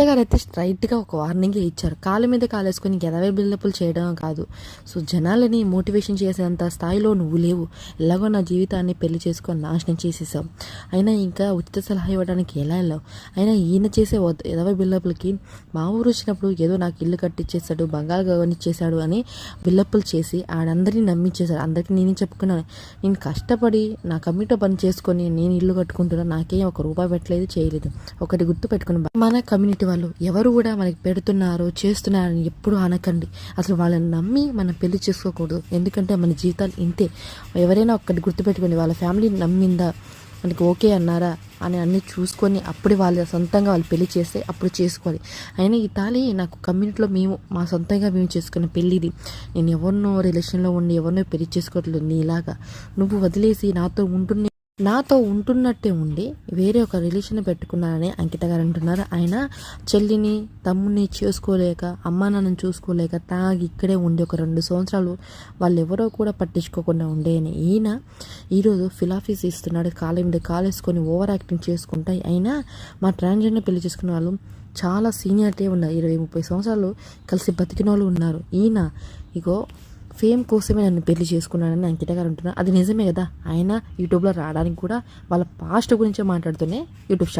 అత్తగారు అయితే స్ట్రైట్గా ఒక వార్నింగ్ ఇచ్చారు. కాళ్ళ మీద కాలేసుకొని గెదవే బిల్డప్లు చేయడం కాదు. సో జనాలని మోటివేషన్ చేసేంత స్థాయిలో నువ్వు లేవు. ఎలాగో నా జీవితాన్ని పెళ్ళి చేసుకొని నాశనం చేసేసావు అయినా ఇంకా ఉచిత సలహా ఇవ్వడానికి ఎలా వెళ్ళావు? అయినా ఈయన చేసే ఎదవై ఎదవ మా ఊరు వచ్చినప్పుడు ఏదో నాకు ఇల్లు కట్టిచ్చేసాడు బంగాళ గవనిచ్చేశాడు అని బిల్లప్పులు చేసి ఆడందరినీ నమ్మించేశాడు అందరికీ నేనే చెప్పుకున్నాను నేను కష్టపడి నా కమిటో పని చేసుకొని నేను ఇల్లు కట్టుకుంటున్నా నాకేం ఒక రూపాయి పెట్టలేదు చేయలేదు. ఒకటి గుర్తు పెట్టుకుని మన కమ్యూనిటీ వాళ్ళు ఎవరు కూడా మనకి పెడుతున్నారు చేస్తున్నారని ఎప్పుడు అనకండి. అసలు వాళ్ళని నమ్మి మనం పెళ్ళి చేసుకోకూడదు. ఎందుకంటే మన జీవితాలు ఇంతే. ఎవరైనా ఒక్కటి గుర్తుపెట్టుకోండి వాళ్ళ ఫ్యామిలీని నమ్మిందా? మనకి ఓకే అన్నారా? అని అన్ని చూసుకొని అప్పుడు వాళ్ళ సొంతంగా వాళ్ళు పెళ్ళి చేస్తే అప్పుడు చేసుకోవాలి. అయినా ఈ తాళి నాకు కమ్యూనిటీలో మేము మా సొంతంగా మేము చేసుకున్న పెళ్ళిది. నేను ఎవరినో రిలేషన్లో ఉండి ఎవరినో పెళ్ళి చేసుకోవట్లేదు నీలాగా. నువ్వు వదిలేసి నాతో ఉంటున్న నాతో ఉంటున్నట్టే ఉండి వేరే ఒక రిలేషన్ పెట్టుకున్నారని అంకిత గారు అంటున్నారు. ఆయన చెల్లిని తమ్ముని చేసుకోలేక అమ్మా నాన్నని చూసుకోలేక తాగి ఇక్కడే ఉండి ఒక రెండు సంవత్సరాలు వాళ్ళు ఎవరో కూడా పట్టించుకోకుండా ఉండేని ఈయన ఈరోజు ఫిలాఫీస్ ఇస్తున్నాడు. కాళ్ళ మీద కాలేసుకొని ఓవర్ యాక్టింగ్ చేసుకుంటా. అయినా మా ట్రాన్స్జెండర్ పెళ్ళి చేసుకున్న వాళ్ళు చాలా సీనియారిటీ ఉన్నారు. ఇరవై ముప్పై సంవత్సరాలు కలిసి బతికిన వాళ్ళు ఉన్నారు. ఈయన ఇగో ఫేమ్ కోసమే నన్ను పెళ్ళి చేసుకున్నానని అంకిత గారు అంటున్నారు. అది నిజమే కదా? ఆయన యూట్యూబ్లో రావడానికి కూడా వాళ్ళ పాస్ట్ గురించే మాట్లాడుతూనే యూట్యూబ్